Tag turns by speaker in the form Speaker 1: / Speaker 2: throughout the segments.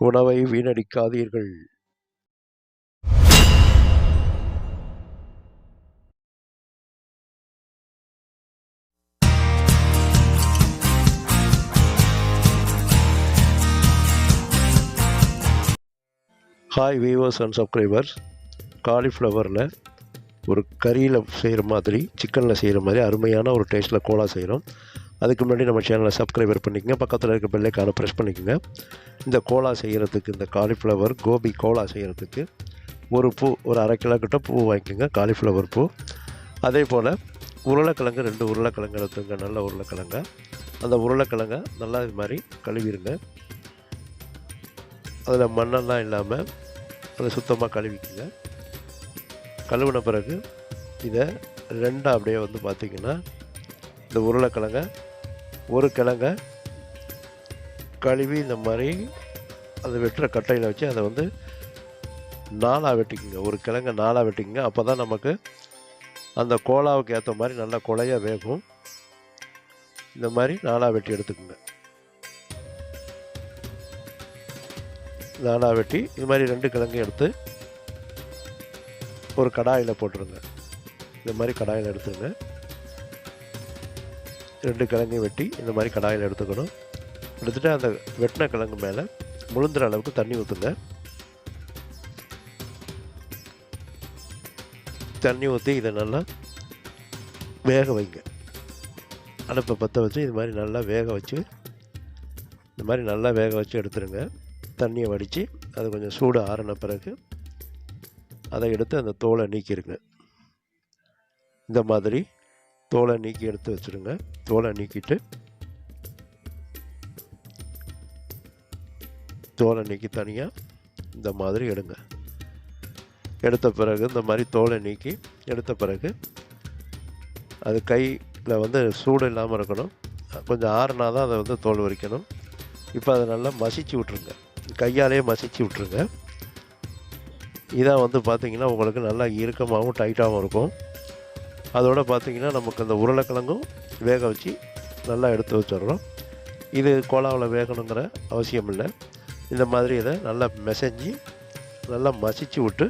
Speaker 1: உணவை வீணடிக்காதீர்கள். Hi viewers and subscribers காலிஃப்ளவரில் ஒரு கறியில் செய்கிற மாதிரி சிக்கனில் செய்கிற மாதிரி அருமையான ஒரு டேஸ்ட்டில் கோலா செய்கிறோம் அதுக்கு முன்னாடி நம்ம சேனலை சப்ஸ்கிரைபர் பண்ணிக்கங்க. பக்கத்தில் இருக்க பெல்லைக்கான ப்ரெஸ் பண்ணிக்கோங்க. இந்த கோலா செய்கிறதுக்கு இந்த காலிஃப்ளவர் கோபி கோலா செய்கிறதுக்கு ஒரு பூ ஒரு அரை கிலோ கிட்ட பூ வாங்கிக்கோங்க. காலிஃப்ளவர் பூ. அதே போல் உருளைக்கிழங்கு ரெண்டு உருளைக்கிழங்கு எடுத்துங்க. நல்ல உருளைக்கிழங்க. அந்த உருளைக்கிழங்க நல்லா இது மாதிரி கழுவிடுங்க. அதில் மண்ணெல்லாம் இல்லாமல் அதை சுத்தமாக கழுவிக்குங்க. கழுவின பிறகு இதை ரெண்டாக அப்படியே வந்து பார்த்திங்கன்னா இந்த உருளைக்கிழங்க ஒரு கிழங்க கழுவி இந்த மாதிரி அதை வெட்டுற கட்டையில் வச்சு அதை வந்து நாலாக வெட்டிக்குங்க. ஒரு கிழங்க நாலாக வெட்டிக்குங்க. அப்போ தான் நமக்கு அந்த கோலாவுக்கு ஏற்ற மாதிரி நல்லா குழைய வேகும். இந்த மாதிரி நாலாக வெட்டி எடுத்துக்குங்க. நாளாக வெட்டி இது மாதிரி ரெண்டு கிழங்கையும் எடுத்து ஒரு கடாயில் போட்டுருங்க. இந்த மாதிரி கடாயில் எடுத்துருங்க ரெண்டு கிழங்கையும் வெட்டி இந்த மாதிரி கடாயில் எடுத்துக்கணும். எடுத்துகிட்டு அந்த வெட்டின கிழங்கு மேலே முழுந்துற அளவுக்கு தண்ணி ஊற்றுங்க தண்ணி ஊற்றி இதை நல்லா வேக வைங்க. அடுப்பை பற்ற வச்சு இது மாதிரி நல்லா வேக வச்சு இந்த மாதிரி நல்லா வேக வச்சு எடுத்துருங்க. தண்ணியை வடித்து அது கொஞ்சம் சூடு ஆறின பிறகு அதை எடுத்து அந்த தோலை நீக்கிடுங்க இந்த மாதிரி தோலை நீக்கி எடுத்து வச்சுருங்க. தோலை நீக்கிட்டு தோலை நீக்கி தனியாக இந்த மாதிரி எடுங்க. எடுத்த பிறகு இந்த மாதிரி தோலை நீக்கி எடுத்த பிறகு அது கையில் வந்து சூடு இல்லாமல் இருக்கணும். கொஞ்சம் ஆறுனா தான் அதை வந்து தோல் வரிக்கணும் இப்போ அதை நல்லா மசிச்சு விட்ருங்க கையாலேயே மசிச்சு விட்ருங்க இதான் வந்து பார்த்திங்கன்னா உங்களுக்கு நல்லா இறுக்கமாகவும் டைட்டாகவும் இருக்கும். அதோடு பார்த்திங்கன்னா நமக்கு அந்த உருளைக்கிழங்கும் வேக வச்சு நல்லா எடுத்து வச்சிடுறோம். இது கோலாவில் வேகணுங்கிற அவசியம் இல்லை. இந்த மாதிரி இதை நல்லா மெசஞ்சு நல்லா மசிச்சு விட்டு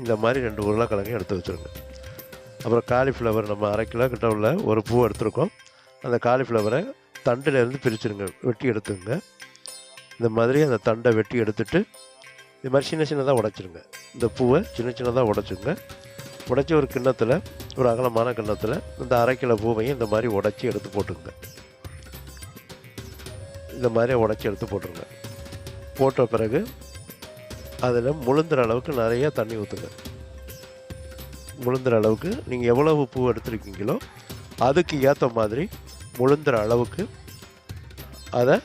Speaker 1: இந்த மாதிரி ரெண்டு உருளைக்கிழங்கையும் எடுத்து வச்சுருங்க. அப்புறம் காலிஃப்ளவர் நம்ம அரை கிலோ கிட்ட உள்ள ஒரு பூ எடுத்துருக்கோம். அந்த காலிஃப்ளவரை தண்டுலேருந்து பிரிச்சுருங்க வெட்டி எடுத்துங்க. இந்த மாதிரி அந்த தண்டை வெட்டி எடுத்துட்டு இது மாதிரி சின்ன சின்னதாக உடச்சிருங்க. இந்த பூவை சின்ன சின்னதாக உடச்சிருங்க. உடைச்ச ஒரு கிண்ணத்தில் ஒரு அகலமான கிண்ணத்தில் இந்த அரை கிலோ பூவையும் இந்த மாதிரி உடச்சி எடுத்து போட்டுருங்க. இந்த மாதிரி உடச்சி எடுத்து போட்டுருங்க. போட்ட பிறகு அதில் முழுந்துற அளவுக்கு நிறைய தண்ணி ஊற்றுங்க முழுந்துற அளவுக்கு நீங்கள் எவ்வளவு பூ எடுத்துருக்கீங்களோ அதுக்கு ஏற்ற மாதிரி முழுந்துற அளவுக்கு அதை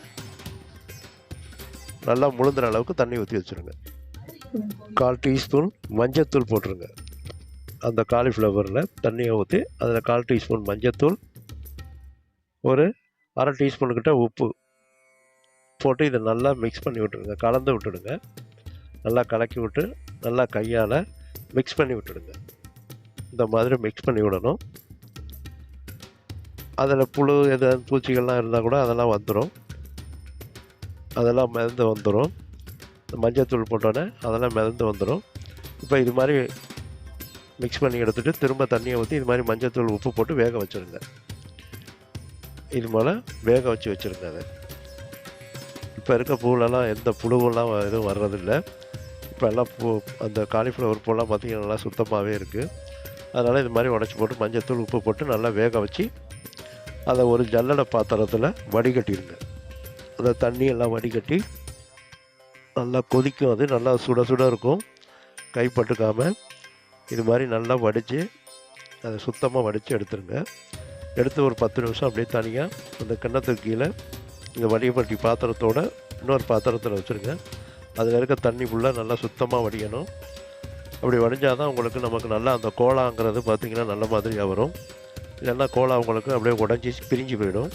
Speaker 1: நல்லா முழுந்துற அளவுக்கு தண்ணி ஊற்றி வச்சுருங்க. கால் டீஸ்பூன் மஞ்சத்தூள் போட்டுருங்க. அந்த காலிஃப்ளவரில் தண்ணியை ஊற்றி அதில் கால் டீஸ்பூன் மஞ்சத்தூள் ஒரு அரை டீஸ்பூனுக்கிட்ட உப்பு போட்டு இதை நல்லா மிக்ஸ் பண்ணி விட்டுடுங்க. கலந்து விட்டுடுங்க. நல்லா கலக்கி விட்டு நல்லா கையால் மிக்ஸ் பண்ணி விட்டுடுங்க. இந்த மாதிரி மிக்ஸ் பண்ணி விடணும். அதில் புழு எதாவது பூச்சிகள்லாம் இருந்தால் கூட அதெல்லாம் வந்துடும் அதெல்லாம் மிதந்து வந்துடும் மஞ்சத்தூள் போட்டோன்னே அதெல்லாம் மிதந்து வந்துடும் இப்போ இது மாதிரி மிக்ஸ் பண்ணி எடுத்துகிட்டு திரும்ப தண்ணியை ஊற்றி இது மாதிரி மஞ்சத்தூள் உப்பு போட்டு வேக வச்சுருங்க. இது போல் வேக வச்சு வச்சுருங்க அதை. இப்போ இருக்க பூலெல்லாம் எந்த புழுவெல்லாம் எதுவும் வர்றதில்லை. இப்போ எல்லாம் பூ அந்த காலிஃப்ளவர் பூலாம் பார்த்திங்கன்னா நல்லா சுத்தமாகவே இருக்குது அதனால் இது மாதிரி உடச்சி போட்டு மஞ்சத்தூள் உப்பு போட்டு நல்லா வேக வச்சு அதை ஒரு ஜல்லடை பாத்திரத்தில் வடிகட்டிடுங்க அந்த தண்ணியெல்லாம் வடிகட்டி நல்லா கொதிக்கும். அது நல்லா சுட சுட இருக்கும். கைப்பட்டுக்காமல் இது மாதிரி நல்லா வடித்து அதை சுத்தமாக வடித்து எடுத்துருங்க. எடுத்து ஒரு பத்து நிமிஷம் அப்படியே தனியாக அந்த கிண்ணத்துக்கு கீழே இந்த வடிகப்பட்டி பாத்திரத்தோட இன்னொரு பாத்திரத்தில் வச்சுருங்க. அதில் இருக்க தண்ணி ஃபுல்லாக நல்லா சுத்தமாக வடியணும். அப்படி வடிஞ்சால் தான் உங்களுக்கு நமக்கு நல்லா அந்த கோலாங்கிறது பார்த்திங்கன்னா நல்ல மாதிரியாக வரும். இல்லைன்னா கோலா உங்களுக்கு அப்படியே உடஞ்சி பிரிஞ்சு போயிடும்.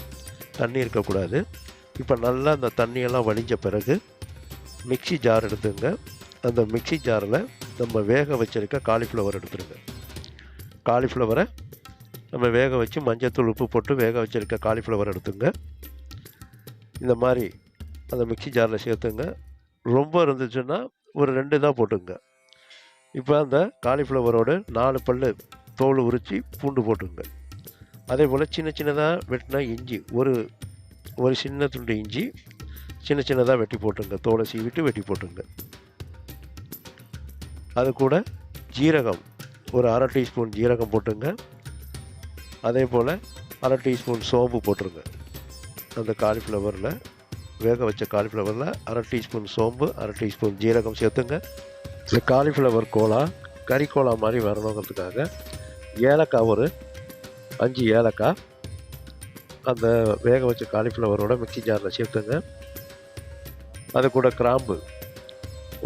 Speaker 1: தண்ணி இருக்கக்கூடாது. இப்போ நல்லா அந்த தண்ணியெல்லாம் வடிஞ்ச பிறகு மிக்ஸி ஜார் எடுத்துங்க. அந்த மிக்ஸி ஜாரில் நம்ம வேக வச்சிருக்க காலிஃப்ளவர் எடுத்துருங்க. காலிஃப்ளவரை நம்ம வேக வச்சு மஞ்சத்தூள் உப்பு போட்டு வேக வச்சிருக்க காலிஃப்ளவர் எடுத்துங்க. இந்த மாதிரி அந்த மிக்ஸி ஜாரில் சேர்த்துங்க. ரொம்ப இருந்துச்சுன்னா ஒரு ரெண்டு தான் போட்டுங்க. இப்போ அந்த காலிஃப்ளவரோட நாலு பல்லு தோல் உரித்து பூண்டு போட்டுங்க. அதே போல் சின்ன சின்னதாக வெட்டினா இஞ்சி ஒரு ஒரு சின்ன துண்டு இஞ்சி சின்ன சின்னதாக வெட்டி போட்டுங்க. தோலை சீவிட்டு வெட்டி போட்டுங்க. அது கூட ஜீரகம். ஒரு அரை டீஸ்பூன் ஜீரகம் போட்டுங்க. அதே போல் அரை டீஸ்பூன் சோம்பு போட்டுருங்க. அந்த காலிஃப்ளவரில் வேக வச்ச காலிஃப்ளவரில் அரை டீஸ்பூன் சோம்பு அரை டீஸ்பூன் ஜீரகம் சேர்த்துங்க. இந்த காலிஃப்ளவர் கோலா கறி கோலா மாதிரி வரணுங்கிறதுக்காக ஏலக்காய் ஒரு அஞ்சு ஏலக்காய் அந்த வேக வச்ச காலிஃப்ளவரோட மிக்சி ஜாரில் சேர்த்துங்க. அது கூட கிராம்பு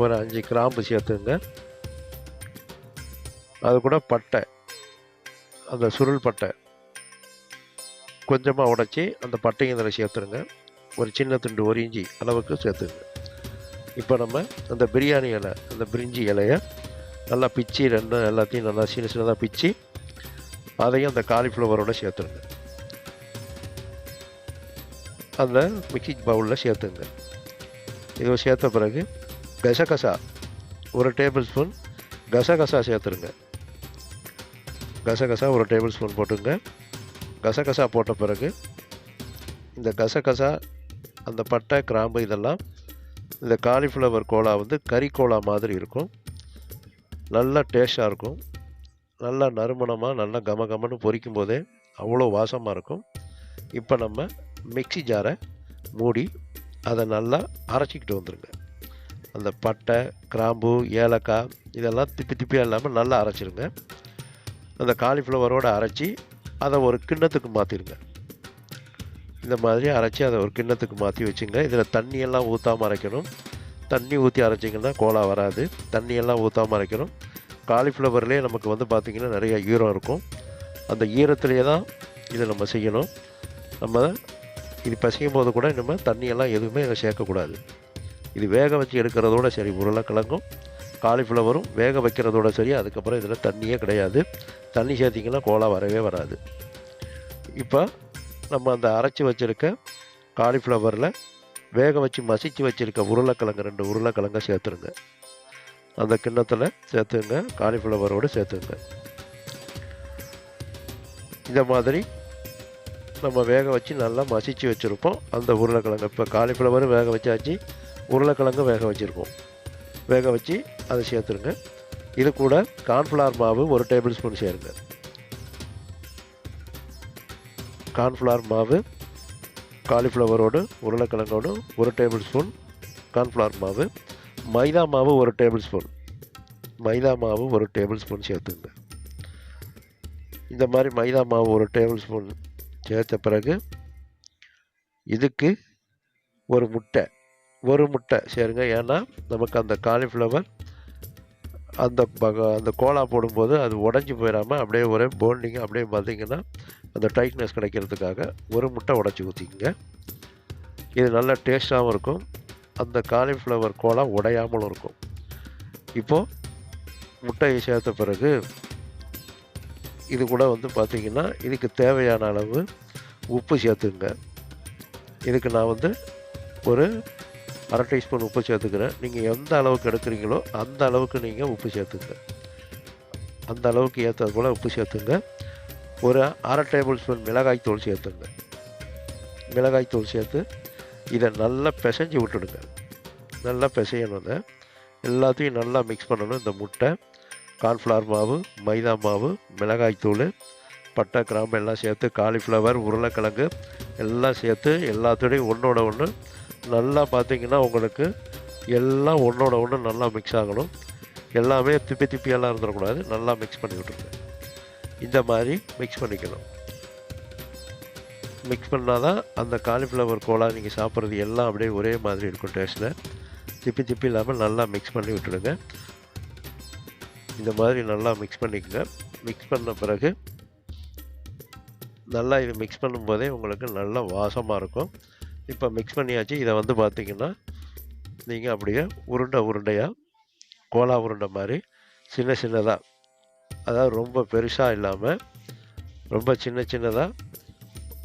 Speaker 1: ஒரு அஞ்சு கிராம்பு சேர்த்துங்க. அது கூட பட்டை. அந்த சுருள் பட்டை. கொஞ்சமாக உடச்சி அந்த பட்டையும் இதில் சேர்த்துருங்க. ஒரு சின்ன துண்டு ஒரு இஞ்சி அளவுக்கு சேர்த்துங்க. இப்போ நம்ம அந்த பிரியாணி இலை அந்த பிரிஞ்சி இலையை நல்லா பிச்சு ரெண்டு எல்லாத்தையும் நல்லா சின்ன சின்னதாக பிச்சு அதையும் அந்த காலிஃப்ளவரோடு சேர்த்துருங்க. அந்த மிக்சி பவுலில் சேர்த்துங்க. இதை சேர்த்த பிறகு கசகசா ஒரு டேபிள் ஸ்பூன் கசகசா சேர்த்துருங்க. கசகசா ஒரு டேபிள் ஸ்பூன் போட்டுங்க. கசகசா போட்ட பிறகு இந்த கசகசா அந்த பட்டை கிராம்பு இதெல்லாம் இந்த காலிஃப்ளவர் கோலா வந்து கறி கோலா மாதிரி இருக்கும். நல்லா டேஸ்டாக இருக்கும். நல்லா நறுமணமாக நல்லா கம கமன்னு பொரிக்கும் போதே அவ்வளோ வாசமாக இருக்கும். இப்போ நம்ம மிக்சி ஜாரை மூடி அதை நல்லா அரைச்சிக்கிட்டு வந்துருங்க. அந்த பட்டை கிராம்பு ஏலக்காய் இதெல்லாம் திப்பி திப்பியாக இல்லாமல் நல்லா அரைச்சிருங்க. அந்த காலிஃப்ளவரோடு அரைச்சி அதை ஒரு கிண்ணத்துக்கு மாற்றிடுங்க இந்த மாதிரி அரைச்சி அதை ஒரு கிண்ணத்துக்கு மாற்றி வச்சுங்க. இதில் தண்ணியெல்லாம் ஊற்றாமல் அரைக்கணும். தண்ணி ஊற்றி அரைச்சிங்கன்னா கோலா வராது. தண்ணியெல்லாம் ஊற்றாமல் அரைக்கணும். காலிஃப்ளவர்லேயே நமக்கு வந்து பார்த்திங்கன்னா நிறைய ஈரம் இருக்கும். அந்த ஈரத்துலேயே தான் இதை நம்ம செய்யணும். நம்ம இது பசிக்கும் போது கூட நம்ம தண்ணியெல்லாம் எதுவுமே இதை சேர்க்கக்கூடாது. இது வேக வச்சு எடுக்கிறதோட சரி உருளைக்கிழங்கும் காலிஃப்ளவரும் வேக வைக்கிறதோட சரி அதுக்கப்புறம் இதில் தண்ணியே கிடையாது. தண்ணி சேர்த்திங்கன்னா கோலா வரவே வராது. இப்போ நம்ம அந்த அரைச்சி வச்சுருக்க காலிஃப்ளவரில் வேக வச்சு மசிச்சு வச்சுருக்க உருளைக்கிழங்கு ரெண்டு உருளைக்கிழங்க சேர்த்துருங்க. அந்த கிண்ணத்தில் சேர்த்துங்க காலிஃப்ளவரோடு சேர்த்துங்க. இந்த மாதிரி நம்ம வேக வச்சு நல்லா மசிச்சு வச்சுருப்போம். அந்த உருளைக்கிழங்கு இப்போ காலிஃப்ளவரும் வேக வச்சாச்சு உருளைக்கிழங்கும் வேக வச்சுருக்கோம். வேக வச்சு அதை சேர்த்துருங்க. இது கூட கார்ன்ஃப்ளவர் மாவு ஒரு டேபிள் ஸ்பூன் சேருங்க. கார்ன்ஃப்ளவர் மாவு காலிஃப்ளவரோடு உருளைக்கிழங்கோடு ஒரு டேபிள் ஸ்பூன் கார்ன்ஃப்ளவர் மாவு. மைதா மாவு ஒரு டேபிள் ஸ்பூன். மைதா மாவு ஒரு டேபிள் ஸ்பூன் சேர்த்துங்க. இந்த மாதிரி மைதா மாவு ஒரு டேபிள் ஸ்பூன் சேர்த்த பிறகு இதுக்கு ஒரு முட்டை ஒரு முட்டை சேருங்க. ஏன்னா நமக்கு அந்த காலிஃப்ளவர் அந்த பக அந்த கோலா போடும்போது அது உடஞ்சி போயிடாமல் அப்படியே ஒரே போண்டிங் அப்படியே பார்த்தீங்கன்னா அந்த டைட்னஸ் கிடைக்கிறதுக்காக ஒரு முட்டை உடச்சி ஊற்றிக்கங்க இது நல்ல டேஸ்ட்டாகவும் இருக்கும். அந்த காலிஃப்ளவர் கோலா உடையாமலும் இருக்கும். இப்போது முட்டையை சேர்த்த பிறகு இது கூட வந்து பார்த்திங்கன்னா இதுக்கு தேவையான அளவு உப்பு சேர்த்துங்க. இதுக்கு நான் வந்து ஒரு அரை டீஸ்பூன் உப்பு சேர்த்துக்கிறேன். நீங்கள் எந்த அளவுக்கு எடுக்கிறீங்களோ அந்த அளவுக்கு நீங்கள் உப்பு சேர்த்துங்க. அந்த அளவுக்கு ஏற்றது போல் உப்பு சேர்த்துங்க. ஒரு அரை டேபிள் ஸ்பூன் மிளகாய் தூள் சேர்த்துங்க. மிளகாய் தூள் சேர்த்து இதை நல்லா பிசைஞ்சு விட்டுடுங்க. நல்லா பிசையணுங்க எல்லாத்தையும் நல்லா மிக்ஸ் பண்ணணும். இந்த முட்டை கார்ன்ஃப்ளவர் மாவு மைதா மாவு மிளகாய் தூள் பட்டை கிராம்பு எல்லாம் சேர்த்து காலிஃப்ளவர் உருளைக்கிழங்கு எல்லாம் சேர்த்து எல்லாத்தோடையும் ஒன்றோட ஒன்று நல்லா பார்த்தீங்கன்னா உங்களுக்கு எல்லாம் ஒன்றோட ஒன்று நல்லா மிக்ஸ் ஆகணும். எல்லாமே திப்பி திப்பியெல்லாம் இருந்துடக்கூடாது நல்லா மிக்ஸ் பண்ணி விட்டுருங்க. இந்த மாதிரி மிக்ஸ் பண்ணிக்கணும். மிக்ஸ் பண்ணால் தான் அந்த காலிஃப்ளவர் கோலா நீங்கள் சாப்பிட்றது எல்லாம் அப்படியே ஒரே மாதிரி இருக்கும் டேஸ்ட்டில் திப்பி திப்பி இல்லாமல் நல்லா மிக்ஸ் பண்ணி விட்டுடுங்க. இந்த மாதிரி நல்லா மிக்ஸ் பண்ணிக்கோங்க. மிக்ஸ் பண்ண பிறகு நல்லா இது மிக்ஸ் பண்ணும்போதே உங்களுக்கு நல்ல வாசமாக இருக்கும். இப்போ மிக்ஸ் பண்ணியாச்சு. இதை வந்து பார்த்திங்கன்னா நீங்கள் அப்படியே உருண்டை உருண்டையாக கோலா உருண்டை மாதிரி சின்ன சின்னதாக அதாவது ரொம்ப பெருசாக இல்லாமல் ரொம்ப சின்ன சின்னதாக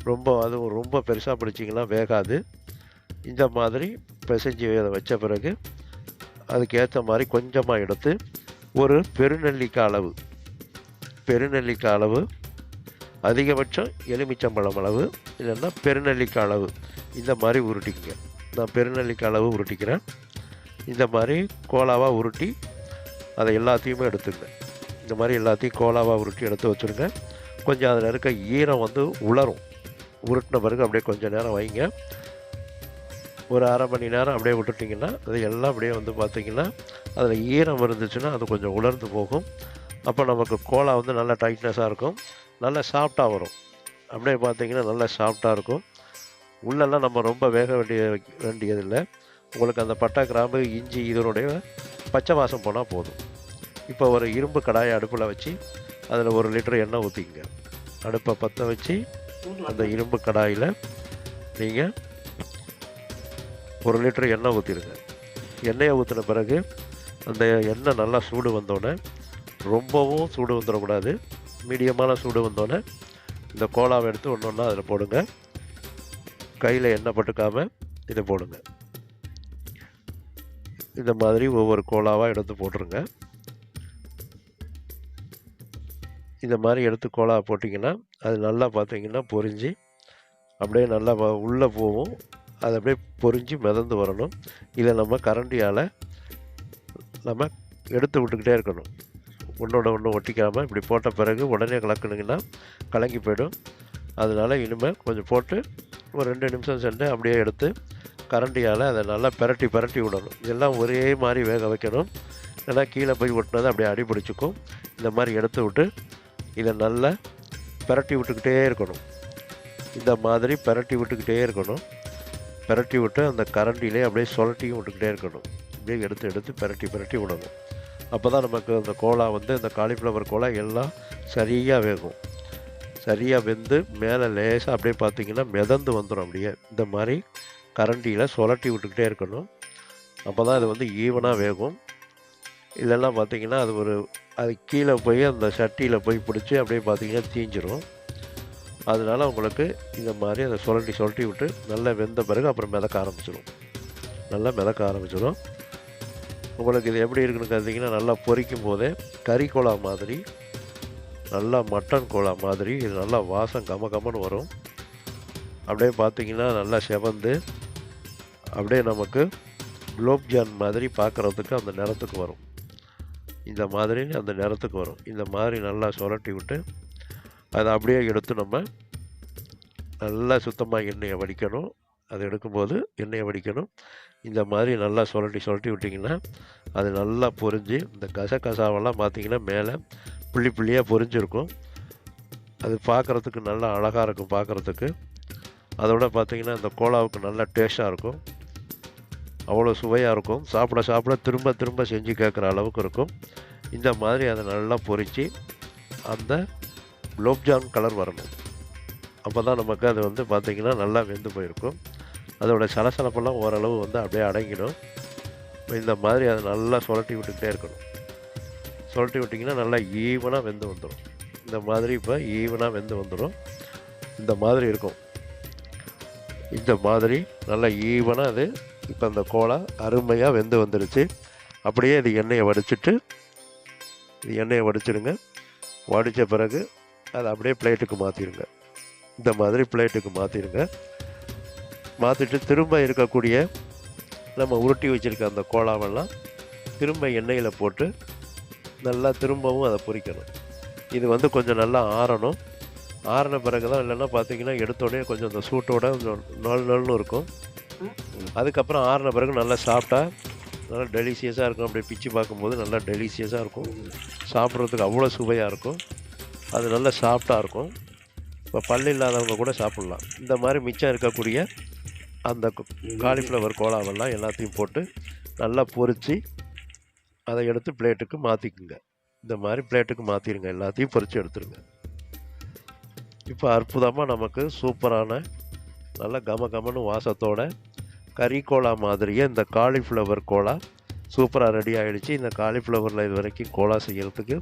Speaker 1: ரொம்ப அதுவும் ரொம்ப பெருசாக பிடிச்சிங்கன்னா வேகாது. இந்த மாதிரி பிசைஞ்சு அதை வச்ச பிறகு அதுக்கேற்ற மாதிரி கொஞ்சமாக எடுத்து ஒரு பெருநெல்லிக்காய் அளவு பெருநெல்லிக்காய் அளவு அதிகபட்சம் எலுமிச்சம்பழம் அளவு இல்லைன்னா பெருநெல்லிக்காய் அளவு இந்த மாதிரி உருட்டிக்கங்க. நான் பெருநெல்லிக்காய் அளவு உருட்டிக்கிறேன். இந்த மாதிரி கோலாவாக உருட்டி அதை எல்லாத்தையுமே எடுத்துங்க. இந்த மாதிரி எல்லாத்தையும் கோலாவாக உருட்டி எடுத்து வச்சுருங்க. கொஞ்சம் அதில் இருக்க ஈரம் வந்து உலரும். உருட்டின பிறகு அப்படியே கொஞ்சம் நேரம் வைங்க. ஒரு அரை மணி நேரம் அப்படியே விட்டுட்டிங்கன்னா அது எல்லாம் அப்படியே வந்து பார்த்திங்கன்னா அதில் ஈரம் இருந்துச்சுன்னா அது கொஞ்சம் உலர்ந்து போகும். அப்போ நமக்கு கோலா வந்து நல்லா டைட்னஸாக இருக்கும். நல்லா சாஃப்டாக வரும். அப்படியே பார்த்தீங்கன்னா நல்லா சாஃப்டாக இருக்கும். உள்ளெல்லாம் நம்ம ரொம்ப வேக வேண்டிய வேண்டியதில்லை. உங்களுக்கு அந்த பட்டா கிராம்பு இஞ்சி இதனுடைய பச்சை வாசம் போனால் போதும். இப்போ ஒரு இரும்பு கடாயை அடுப்பில் வச்சு அதில் ஒரு லிட்டர் எண்ணெய் ஊற்றிங்க அடுப்பை பற்ற வச்சு அந்த இரும்பு கடாயில் நீங்கள் ஒரு லிட்டர் எண்ணெய் ஊற்றிடுங்க எண்ணெயை ஊற்றின பிறகு அந்த எண்ணெய் நல்லா சூடு வந்தோடனே ரொம்பவும் சூடு வந்துடக்கூடாது. மீடியமான சூடு வந்தோடனே இந்த கோலாவை எடுத்து ஒன்று ஒன்றா அதில் போடுங்க. கையில் எண்ணெய் பட்டுக்காமல் இதை போடுங்க. இந்த மாதிரி ஒவ்வொரு கோலாவாக எடுத்து போட்டுருங்க. இந்த மாதிரி எடுத்து கோலா போட்டிங்கன்னா அது நல்லா பார்த்தீங்கன்னா பொரிஞ்சு அப்படியே நல்லா உள்ளே போகும் அது அப்படியே பொரிஞ்சு மிதந்து வரணும். இதை நம்ம கரண்டியால் நம்ம எடுத்து விட்டுக்கிட்டே இருக்கணும். ஒன்றோட ஒன்று ஒட்டிக்காமல் இப்படி போட்ட பிறகு உடனே கலக்கணுங்கன்னா கலங்கி போயிடும். அதனால் இனிமேல் கொஞ்சம் போட்டு ஒரு ரெண்டு நிமிஷம் சென்று அப்படியே எடுத்து கரண்டியால் அதை நல்லா பிரட்டி பிரட்டி விடணும். இதெல்லாம் ஒரே மாதிரி வேக வைக்கணும். ஏன்னா கீழே போய் ஒட்டினது அப்படியே அடிப்பிடிச்சிக்கும் இந்த மாதிரி எடுத்து விட்டு இதை நல்லா பிரட்டி விட்டுக்கிட்டே இருக்கணும். இந்த மாதிரி பிரட்டி விட்டுக்கிட்டே இருக்கணும். பிரட்டி விட்டு அந்த கரண்டிலே அப்படியே சுரட்டியும் விட்டுக்கிட்டே இருக்கணும். அப்படியே எடுத்து எடுத்து பிரட்டி பிரட்டி விடணும். அப்போ தான் நமக்கு அந்த கோலா வந்து இந்த காலிஃப்ளவர் கோலா எல்லாம் சரியாக வேகும். சரியாக வெந்து மேலே லேசாக அப்படியே பார்த்தீங்கன்னா மிதந்து வந்துடும் அப்படியே. இந்த மாதிரி கரண்டியில் சுழட்டி விட்டுக்கிட்டே இருக்கணும். அப்போ தான் இது வந்து ஈவனாக வேகும். இல்லைன்னா பார்த்திங்கன்னா அது ஒரு அது கீழே போய் அந்த சட்டியில் போய் பிடிச்சி அப்படியே பார்த்தீங்கன்னா தீஞ்சிரும். அதனால உங்களுக்கு இந்த மாதிரி அதை சுழட்டி சுழட்டி விட்டு நல்லா வெந்த பிறகு அப்புறம் மிதக்க ஆரம்பிச்சிடும் நல்லா மிதக்க ஆரம்பிச்சிடும் உங்களுக்கு இது எப்படி இருக்குன்னு பார்த்தீங்கன்னா நல்லா பொரிக்கும் போதே கறி மாதிரி நல்லா மட்டன் கோலா மாதிரி இது நல்லா வாசம் கம கமன்னு வரும். அப்படியே பார்த்தீங்கன்னா நல்லா செவந்து அப்படியே நமக்கு குலோப்ஜான் மாதிரி பார்க்குறதுக்கு அந்த நிறத்துக்கு வரும். இந்த மாதிரி அந்த நிறத்துக்கு வரும். இந்த மாதிரி நல்லா சுரட்டி விட்டு அதை அப்படியே எடுத்து நம்ம நல்லா சுத்தமாக எண்ணெயை வடிக்கணும். அதை எடுக்கும்போது எண்ணெயை வடிக்கணும். இந்த மாதிரி நல்லா சுரட்டி சுரட்டி விட்டிங்கன்னா அது நல்லா பொரிஞ்சு இந்த கசகசாவெல்லாம் பார்த்திங்கன்னா மேலே புள்ளி புள்ளியாக பொறிஞ்சிருக்கும் அது பார்க்குறதுக்கு நல்லா அழகாக இருக்கும் பார்க்குறதுக்கு அதோட பார்த்திங்கன்னா இந்த கோலாவுக்கு நல்லா டேஸ்ட்டாக இருக்கும். அவ்வளோ சுவையாக இருக்கும். சாப்பிட சாப்பிட திரும்ப திரும்ப செஞ்சு கேட்குற அளவுக்கு இருக்கும். இந்த மாதிரி அதை நல்லா பொரித்து அந்த குலோப்ஜான் கலர் வரணும். அப்போ தான் நமக்கு அது வந்து பார்த்திங்கன்னா நல்லா வெந்து போயிருக்கும். அதோட சலசலப்பெல்லாம் ஓரளவு வந்து அப்படியே அடங்கிடும். இந்த மாதிரி அதை நல்லா சுரட்டி விட்டுக்கிட்டே இருக்கணும். சுரட்டி விட்டிங்கன்னா நல்லா ஈவனாக வெந்து வந்துடும். இந்த மாதிரி இப்போ ஈவனாக வெந்து வந்துடும். இந்த மாதிரி இருக்கும். இந்த மாதிரி நல்லா ஈவனாக அது இப்போ அந்த கோலா அருமையாக வெந்து வந்துடுச்சு. அப்படியே இது எண்ணெயை வடிச்சிட்டு இது எண்ணெயை வடிச்சிடுங்க. வடித்த பிறகு அதை அப்படியே பிளேட்டுக்கு மாற்றிடுங்க இந்த மாதிரி பிளேட்டுக்கு மாற்றிடுங்க மாற்றிட்டு திரும்ப இருக்கக்கூடிய நம்ம உருட்டி வச்சுருக்க அந்த கோலாவெல்லாம் திரும்ப எண்ணெயில் போட்டு நல்லா திரும்பவும் அதை பொறிக்கணும். இது வந்து கொஞ்சம் நல்லா ஆறணும். ஆறின பிறகு தான் இல்லைன்னா பார்த்தீங்கன்னா எடுத்தோடனே கொஞ்சம் அந்த சூட்டோட கொஞ்சம் நொல் நொல்னு இருக்கும். அதுக்கப்புறம் ஆறின பிறகு நல்லா சாப்பிட்டா நல்லா டெலிஷியஸாக இருக்கும். அப்படியே பிச்சு பார்க்கும்போது நல்லா டெலிஷியஸாக இருக்கும். சாப்பிட்றதுக்கு அவ்வளோ சுவையாக இருக்கும். அது நல்லா சாஃப்டாக இருக்கும். இப்போ பல் இல்லாதவங்க கூட சாப்பிட்லாம். இந்த மாதிரி மிச்சம் இருக்கக்கூடிய அந்த காலிஃப்ளவர் கோலாவெல்லாம் எல்லாத்தையும் போட்டு நல்லா பொரித்து அதை எடுத்து பிளேட்டுக்கு மாற்றிக்குங்க இந்த மாதிரி பிளேட்டுக்கு மாற்றிடுங்க எல்லாத்தையும் பொரித்து எடுத்துருங்க. இப்போ அற்புதமாக நமக்கு சூப்பரான நல்ல கம கமன்னு வாசத்தோட கறி கோலா மாதிரியே இந்த காலிஃப்ளவர் கோலா சூப்பராக ரெடி ஆகிடுச்சு இந்த காலிஃப்ளவரில் இது வரைக்கும் கோலா செய்கிறதுக்கு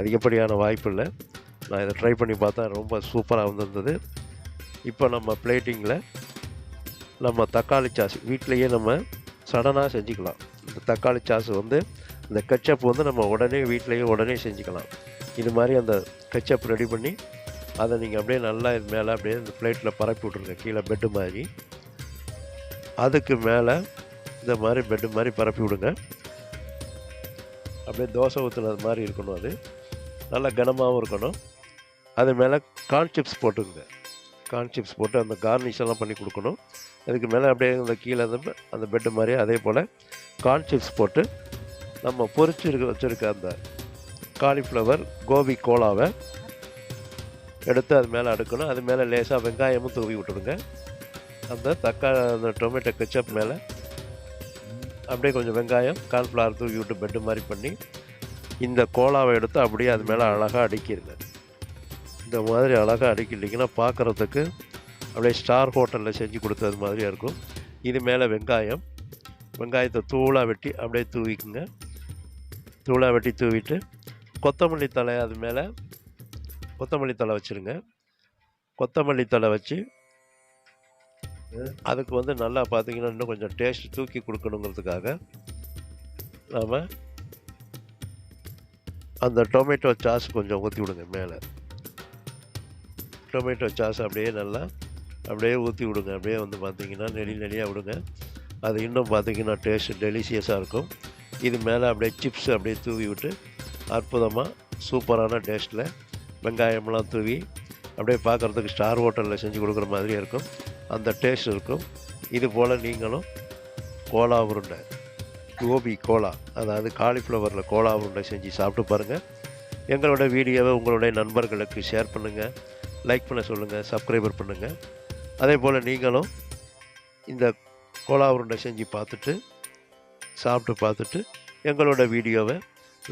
Speaker 1: அதிகப்படியான வாய்ப்பு இல்லை. நான் இதை ட்ரை பண்ணி பார்த்தா ரொம்ப சூப்பராக வந்திருந்தது. இப்போ நம்ம பிளேட்டிங்கில் நம்ம தக்காளி சாஸ் வீட்டிலையே நம்ம சடனாக செஞ்சுக்கலாம். இந்த தக்காளி சாஸ் வந்து இந்த கச்சப் வந்து நம்ம உடனே வீட்லேயும் உடனே செஞ்சுக்கலாம். இது மாதிரி அந்த கச்சப் ரெடி பண்ணி அதை நீங்கள் அப்படியே நல்லா இது மேலே அப்படியே இந்த பிளேட்டில் பரப்பி விட்ருங்க கீழே பெட்டு மாதிரி. அதுக்கு மேலே இந்த மாதிரி பெட்டு மாதிரி பரப்பி விடுங்க. அப்படியே தோசை ஊற்றுனது மாதிரி இருக்கணும் அது. நல்லா கனமாகவும் இருக்கணும். அது மேலே கார்ன் சிப்ஸ் போட்டுங்க கார்ன் சிப்ஸ் போட்டு அந்த கார்னிஷ் எல்லாம் பண்ணி கொடுக்கணும். அதுக்கு மேலே அப்படியே அந்த கீழே அந்த அந்த பெட்டு மாதிரி அதே போல் கார்ன் சிப்ஸ் போட்டு நம்ம பொரிச்சு இருக்க வச்சுருக்க அந்த காலிஃப்ளவர் கோபி கோலாவை எடுத்து அது மேலே அடுக்கணும். அது மேலே லேசாக வெங்காயமும் தூவி விட்டுடுங்க. அந்த தக்காளி அந்த டொமேட்டோ கெச்சப் மேலே அப்படியே கொஞ்சம் வெங்காயம் கார்ன்ஃப்ளவர் தூவி விட்டு பெட்டு மாதிரி பண்ணி இந்த கோலாவை எடுத்து அப்படியே அது மேலே அழகாக அடுக்கிடுங்க இந்த மாதிரி அழகாக அடுக்கிட்டிங்கன்னா பார்க்குறதுக்கு அப்படியே ஸ்டார் ஹோட்டலில் செஞ்சு கொடுத்தது மாதிரியாக இருக்கும். இது மேலே வெங்காயம். வெங்காயத்தை தூளாக வெட்டி அப்படியே தூவிக்குங்க. தூளாக வெட்டி தூவிட்டு கொத்தமல்லி தழை அது மேலே கொத்தமல்லி தழை வச்சுருங்க. கொத்தமல்லி தழை வச்சு அதுக்கு வந்து நல்லா பார்த்தீங்கன்னா இன்னும் கொஞ்சம் டேஸ்ட் தூக்கி கொடுக்கணுங்கிறதுக்காக நாம் அந்த டொமேட்டோ சாஸ் கொஞ்சம் ஊற்றி விடுங்க மேலே. டொமேட்டோ சாஸ் அப்படியே நல்லா அப்படியே ஊற்றி விடுங்க. அப்படியே வந்து பார்த்தீங்கன்னா நெளி நெளியாக விடுங்க. அது இன்னும் பார்த்தீங்கன்னா டேஸ்ட் டெலிஷியஸாக இருக்கும். இது மேலே அப்படியே சிப்ஸ் அப்படியே தூவி விட்டு அற்புதமாக சூப்பரான டேஸ்ட்டில் வெங்காயம்லாம் தூவி அப்படியே பார்க்குறதுக்கு ஸ்டார் ஹோட்டலில் செஞ்சு கொடுக்குற மாதிரியே இருக்கும். அந்த டேஸ்ட் இருக்கும். இது போல் நீங்களும் கோலா உருண்டை கோபி கோலா அதாவது காலிஃப்ளவரில் கோலா உருண்டை செஞ்சு சாப்பிட்டு பாருங்கள் எங்களோட வீடியோவை உங்களுடைய நண்பர்களுக்கு ஷேர் பண்ணுங்கள் லைக் பண்ண சொல்லுங்கள் சப்ஸ்கிரைபர் பண்ணுங்கள் அதே போல் நீங்களும் இந்த கோலா உருண்டை செஞ்சு பார்த்துட்டு சாப்பிட்டு பார்த்துட்டு எங்களோட வீடியோவை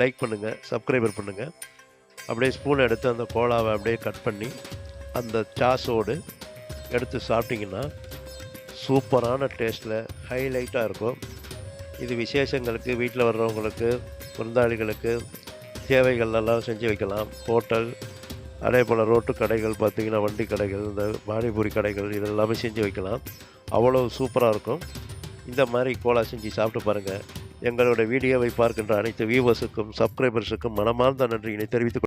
Speaker 1: லைக் பண்ணுங்கள் சப்ஸ்கிரைபர் பண்ணுங்கள் அப்படியே ஸ்பூன் எடுத்து அந்த கோலாவை அப்படியே கட் பண்ணி அந்த சாஸோடு எடுத்து சாப்பிட்டிங்கன்னா சூப்பரான டேஸ்ட்டில் ஹைலைட்டாக இருக்கும். இது விசேஷங்களுக்கு வீட்டில் வர்றவங்களுக்கு விருந்தாளிகளுக்கு தேவைகள் எல்லாம் செஞ்சு வைக்கலாம். ஹோட்டல் அதே போல் ரோட்டு கடைகள் பார்த்திங்கன்னா வண்டி கடைகள் இந்த பானிபூரி கடைகள் இதெல்லாமே செஞ்சு வைக்கலாம். அவ்வளோ சூப்பராக இருக்கும். இந்த மாதிரி கோலா செஞ்சு சாப்பிட்டு பாருங்கள் எங்களோட வீடியோவை பார்க்கின்ற அனைத்து வியூவர்ஸுக்கும் சப்ஸ்கிரைபர்ஸுக்கும் மனமார்ந்த நன்றியினை தெரிவித்துக்